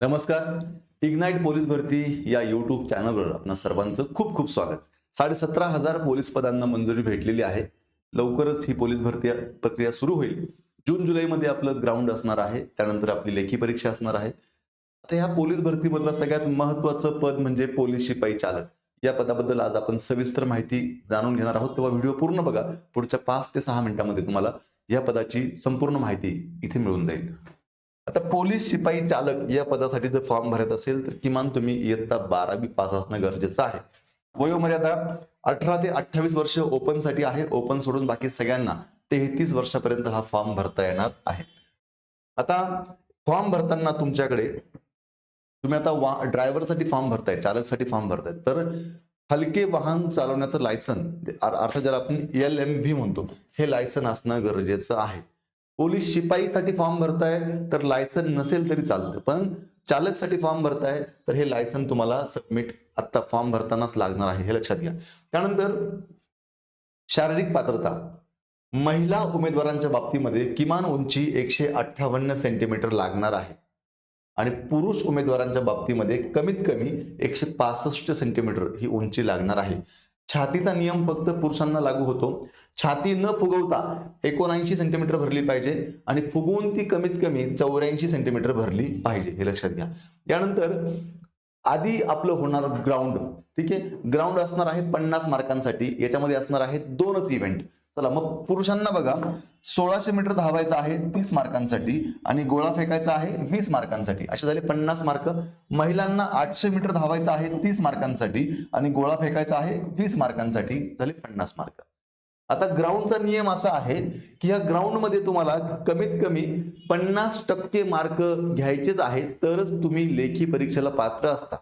नमस्कार. Ignite police भरती या युट्यूब चॅनलवर आपणा सर्वांचं खूप खूप स्वागत. साडेसतरा हजार पोलीस पदांना मंजुरी भेटलेली आहे. लवकरच ही पोलीस भरती प्रक्रिया सुरू होईल. जून जुलैमध्ये आपलं ग्राउंड असणार आहे. त्यानंतर आपली लेखी परीक्षा असणार आहे. आता ह्या पोलीस भरतीमधलं सगळ्यात महत्वाचं पद म्हणजे पोलीस शिपाई चालक. या पदाबद्दल आज आपण सविस्तर माहिती जाणून घेणार आहोत. तेव्हा व्हिडिओ पूर्ण बघा. पुढच्या पाच ते सहा मिनिटांमध्ये तुम्हाला या पदाची संपूर्ण माहिती इथे मिळून जाईल. आता पोलीस शिपाई चालक या पदासाठी जर फॉर्म भरत असेल तर किमान तुम्ही इयत्ता बारावी पास असणं गरजेचं आहे. वयोमर्यादा अठरा ते अठ्ठावीस वर्ष ओपनसाठी आहे. ओपन सोडून बाकी सगळ्यांना तेहतीस वर्षापर्यंत हा फॉर्म भरता येणार आहे. आता फॉर्म भरताना तुमच्याकडे तुम्ही आता वा ड्रायव्हरसाठी फॉर्म भरताय चालकसाठी फॉर्म भरताय तर हलके वाहन चालवण्याचं लायसन अर्थात ज्याला आपण एल एम व्ही म्हणतो हे लायसन असणं गरजेचं आहे. पोलीस शिपाईसाठी फॉर्म भरताय तर लायसन नसेल तरी चालतं. पण चालकसाठी फॉर्म भरताय तर हे लायसन तुम्हाला सबमिट आत्ता फॉर्म भरतानाच लागणार आहे हे लक्षात घ्या. त्यानंतर शारीरिक पात्रता. महिला उमेदवारांच्या बाबतीमध्ये किमान उंची एकशे अठ्ठावन्न सेंटीमीटर लागणार आहे. आणि पुरुष उमेदवारांच्या बाबतीमध्ये कमीत कमी एकशे पासष्ट सेंटीमीटर ही उंची लागणार आहे. छातीचा नियम फक्त पुरुषांना लागू होतो. छाती न फुगवता एकोणऐंशी सेंटीमीटर भरली पाहिजे आणि फुगवून ती कमीत कमी चौऱ्याऐंशी सेंटीमीटर भरली पाहिजे हे लक्षात घ्या. यानंतर आधी आपलं होणार ग्राउंड ठीक आहे? ग्राउंड असणार आहे पन्नास मार्कांसाठी याच्यामध्ये असणार आहे दोनच इव्हेंट चला मग पुरुषांना बघा. सोळाशे मीटर धावायचं आहे तीस मार्कांसाठी आणि गोळा फेकायचा आहे वीस मार्कांसाठी. असे झाले पन्नास मार्क. महिलांना आठशे मीटर धावायचं आहे तीस मार्कांसाठी आणि गोळा फेकायचा आहे वीस मार्कांसाठी. झाले पन्नास मार्क. आता ग्राउंडचा नियम असा आहे की या ग्राउंडमध्ये तुम्हाला कमीत कमी पन्नास टक्के मार्क घ्यायचेच आहेत तरच तुम्ही लेखी परीक्षेला पात्र असता.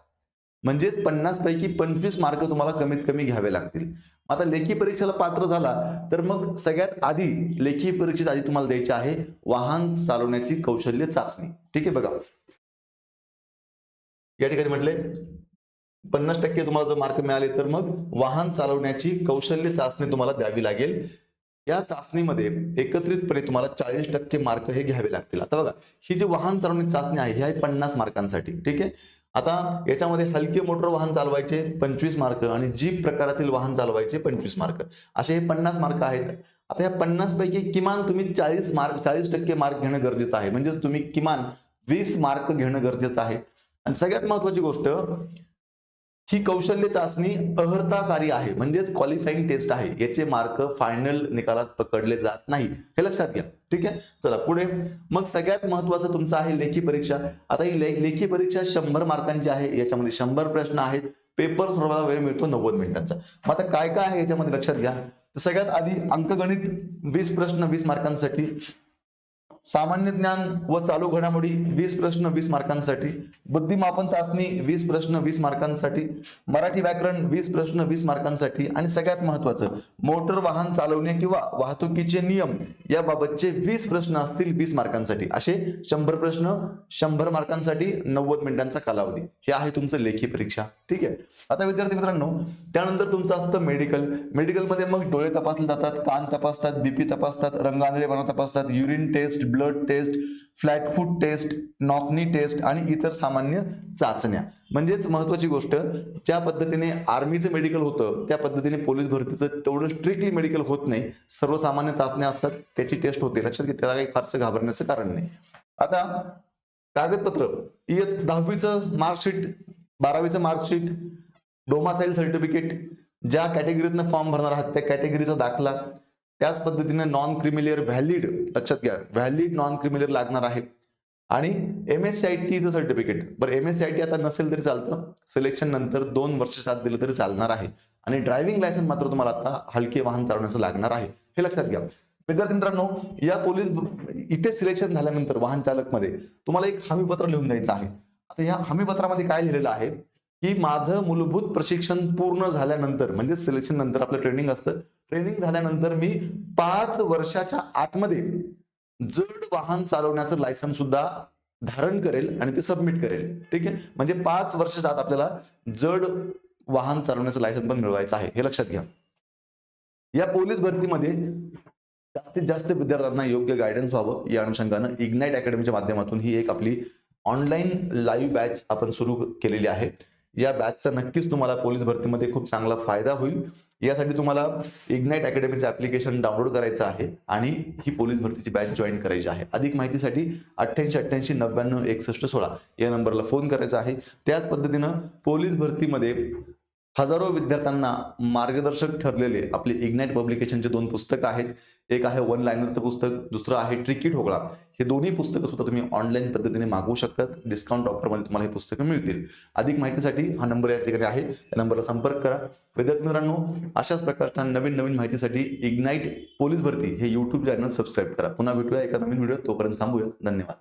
म्हणजेच पन्नास पैकी पंचवीस मार्क तुम्हाला कमीत कमी घ्यावे लागतील. आता लेखी परीक्षेला पात्र झाला तर मग सगळ्यात आधी लेखी परीक्षेत आधी तुम्हाला द्यायची आहे वाहन चालवण्याची कौशल्य चाचणी. ठीक आहे बघा. या ठिकाणी म्हटले पन्नास टक्के तुम्हाला जर मार्क मिळाले तर मग वाहन चालवण्याची कौशल्य चाचणी तुम्हाला द्यावी लागेल. या चाचणीमध्ये एकत्रितपणे तुम्हाला चाळीस टक्के मार्क हे घ्यावे लागतील. आता बघा ही जी वाहन चालवण्याची चाचणी आहे ही आहे पन्नास मार्कांसाठी ठीक आहे? आता याच्यामध्ये हलके मोटर वाहन चालवायचे पंचवीस मार्क आणि जीप प्रकारातील वाहन चालवायचे पंचवीस मार्क. असे हे पन्नास मार्क आहेत. आता या पन्नास पैकी किमान तुम्ही चाळीस मार्क चाळीस टक्के मार्क घेणं गरजेचं आहे. म्हणजे तुम्ही किमान वीस मार्क घेणं गरजेचं आहे. आणि सगळ्यात महत्वाची गोष्ट ही कौशल्य चाचणी अहर्ताकारी आहे. म्हणजेच क्वालिफाईंग टेस्ट आहे. याचे मार्क फायनल निकालात पकडले जात नाही. हे लक्षात घ्या. ठीक आहे? चला पुढे. मग सगळ्यात महत्वाचं तुमचं आहे लेखी परीक्षा. आता ही ले- लेखी परीक्षा शंभर मार्कांची आहे. याच्यामध्ये शंभर प्रश्न आहेत. पेपर सोडवायला वेळ मिळतो नव्वद मिनिटांचा. मग आता काय काय आहे याच्यामध्ये लक्षात घ्या. सगळ्यात आधी अंकगणित वीस प्रश्न वीस मार्कांसाठी. सामान्य ज्ञान व चालू घडामोडी वीस प्रश्न वीस मार्कांसाठी बुद्धिमापन चाचणी वीस प्रश्न वीस मार्कांसाठी मराठी व्याकरण वीस प्रश्न वीस मार्कांसाठी आणि सगळ्यात महत्वाचं मोटर वाहन चालवणे किंवा वाहतुकीचे नियम याबाबतचे वीस प्रश्न असतील वीस मार्कांसाठी. असे शंभर प्रश्न शंभर मार्कांसाठी नव्वद मिनिटांचा कालावधी. हे आहे तुमचं लेखी परीक्षा. ठीक आहे? आता विद्यार्थी मित्रांनो त्यानंतर तुमचं असतं मेडिकल. मेडिकलमध्ये मग डोळे तपासले जातात कान तपासतात बीपी तपासतात रंगांधळेपणा तपासतात urine test blood test flat foot test knock knee test आणि इतर सामान्य चाचण्या. म्हणजेच महत्वाची गोष्ट ज्या पद्धतीने आर्मीचं मेडिकल होतं त्या पद्धतीने पोलीस भरतीचं तेवढं स्ट्रिक्टली मेडिकल होत नाही. सर्वसामान्य चाचण्या असतात त्याची टेस्ट होते. लक्षात घे त्याला काही फारसं घाबरण्याचं कारण नाही. आता कागदपत्र. दहावीचं मार्कशीट बारावीचं मार्कशीट डोमासाईल सर्टिफिकेट ज्या कॅटेगरीतनं फॉर्म भरणार आहात त्या कॅटेगरीचा दाखला. त्याच पद्धतीने नॉन क्रिमिलियर व्हॅलिड लक्षात घ्या व्हॅलिड नॉन क्रिमिलियर लागणार आहे. आणि एम एस सी आय टीचं सर्टिफिकेट बरं M S C I T आता नसेल तरी चालतं. सिलेक्शन नंतर दोन वर्ष साथ दिलं तरी चालणार आहे. आणि ड्रायव्हिंग लायसन्स मात्र तुम्हाला आता हलके वाहन चालवण्याचं लागणार आहे. हे लक्षात घ्या. विद्यार्थी मित्रांनो या पोलीस इथे सिलेक्शन झाल्यानंतर वाहन चालकमध्ये तुम्हाला एक हमीपत्र लिहून द्यायचं आहे. आता या हमीपत्रामध्ये काय लिहिलेलं आहे की माझं मूलभूत प्रशिक्षण पूर्ण झाल्यानंतर म्हणजे सिलेक्शन नंतर आपलं ट्रेनिंग असतं. ट्रेनिंग झाल्यानंतर मी पाच वर्षाच्या आतमध्ये जड वाहन चालवण्याचं लायसन सुद्धा धारण करेल आणि ते सबमिट करेल. ठीक आहे? म्हणजे पाच वर्षाच्या आत आपल्याला जड वाहन चालवण्याचं लायसन पण मिळवायचं आहे. हे लक्षात घ्या. या पोलीस भरतीमध्ये जास्तीत जास्त विद्यार्थ्यांना योग्य गायडन्स व्हावं या अनुषंगानं इग्नाइट अकॅडमीच्या माध्यमातून ही एक आपली ऑनलाईन लाईव्ह बॅच आपण सुरू केलेली आहे. या बॅचचा नक्कीच तुम्हाला पोलीस भरतीमध्ये खूप चांगला फायदा होईल. यासाठी तुम्हाला इग्नाईट अकॅडमीचं ऍप्लिकेशन डाउनलोड करायचं आहे आणि ही पोलीस भरतीची बॅच जॉईन करायची आहे. अधिक माहितीसाठी अठ्ठ्याऐंशी अठ्ठ्याऐंशी नव्याण्णव एकसष्ट सोळा या नंबरला फोन करायचा आहे. त्याच पद्धतीनं पोलीस भरतीमध्ये हजारो विद्यार्थ्यांना मार्गदर्शक ठरलेले आपले इग्नाइट पब्लिकेशनचे दोन पुस्तकं आहेत. एक आहे वन लायनरचं पुस्तक दुसरं आहे ट्रिकी ठोकळा. हे दोन्ही पुस्तकं सुद्धा तुम्ही ऑनलाईन पद्धतीने मागवू शकतात डिस्काउंट ऑफरमध्ये तुम्हाला हे पुस्तकं मिळतील. अधिक माहितीसाठी हा नंबर या ठिकाणी आहे. या नंबरला संपर्क करा. विद्यार्थी मित्रांनो अशाच प्रकारच्या नवीन नवीन माहितीसाठी इग्नाइट पोलीस भरती हे युट्यूब चॅनल सबस्क्राईब करा. पुन्हा भेटूया एका नवीन व्हिडिओ तोपर्यंत थांबूया. धन्यवाद.